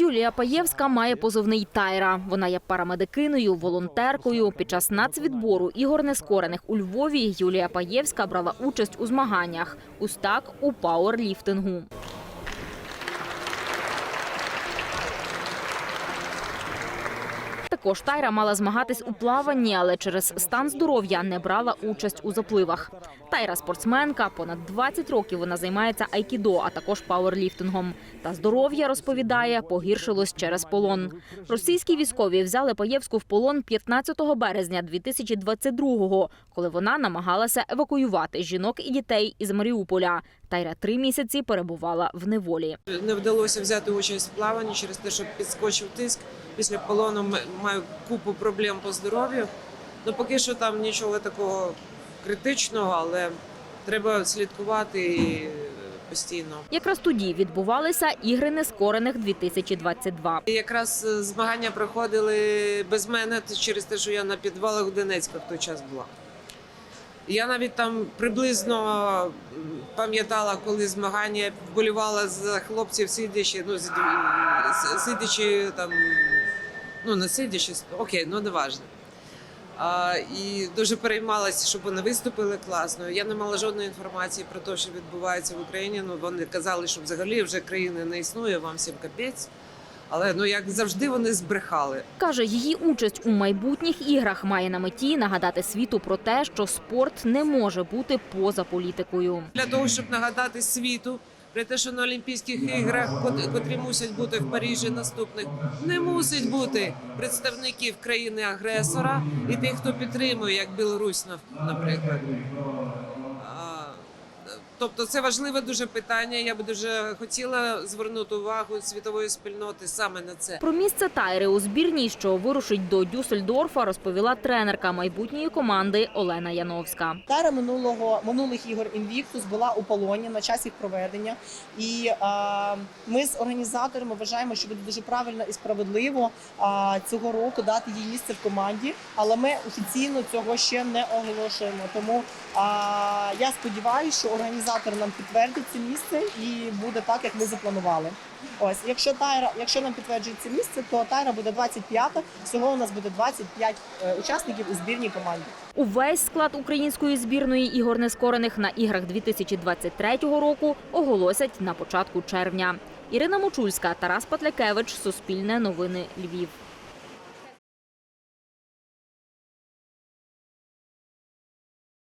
Юлія Паєвська має позивний Тайра. Вона є парамедикиною, волонтеркою. Під час нацвідбору ігор нескорених у Львові Юлія Паєвська брала участь у змаганнях. Ось так у пауерліфтингу. Також Тайра мала змагатись у плаванні, але через стан здоров'я не брала участь у запливах. Тайра спортсменка, понад 20 років вона займається айкідо, а також пауерліфтингом. Та здоров'я розповідає, погіршилось через полон. Російські військові взяли Паєвську в полон 15 березня 2022-го, коли вона намагалася евакуювати жінок і дітей із Маріуполя. Тайра три місяці перебувала в неволі. Не вдалося взяти участь в плаванні через те, що підскочив тиск. Після полону маю купу проблем по здоров'ю. Ну поки що там нічого такого критичного, але треба слідкувати і постійно. Якраз тоді відбувалися ігри нескорених 2022. Якраз е, змагання проходили без мене через те, що я на підвалах в Донецька в той час була. Я навіть там приблизно пам'ятала, коли змагання вболівала за хлопців, сидячи, ну сидячи там, ну не сидячи, окей, ну не важливо. І дуже переймалася, щоб вони виступили класно. Я не мала жодної інформації про те, що відбувається в Україні. Ну вони казали, що взагалі вже країни не існує, вам всім капець. Але ну як завжди вони збрехали. Каже, її участь у майбутніх іграх має на меті нагадати світу про те, що спорт не може бути поза політикою. Для того, щоб нагадати світу про те, що на Олімпійських іграх, кот- котрі мусять бути в Парижі наступних, не мусить бути представників країни-агресора і тих, хто підтримує, як Білорусь, наприклад. Тобто це важливе дуже питання. Я би дуже хотіла звернути увагу світової спільноти саме на це. Про місце Тайри у збірній, що вирушить до Дюссельдорфа, розповіла тренерка майбутньої команди Олена Яновська. Тара минулого минулих ігор Інвіктус була у полоні на час їх проведення, і а, ми з організаторами вважаємо, що буде дуже правильно і справедливо а, цього року дати їй місце в команді, але ми офіційно цього ще не оголошуємо. Тому а, я сподіваюся, що організатор нам підтвердить це місце і буде так, як ми запланували. Ось, якщо Тайра, якщо нам підтверджують це місце, то Тайра буде 25-та. Всього у нас буде 25 е, учасників у збірній команді. Увесь склад української збірної ігор нескорених на іграх 2023 року оголосять на початку червня. Ірина Мочульська, Тарас Патлякевич, Суспільне новини Львів.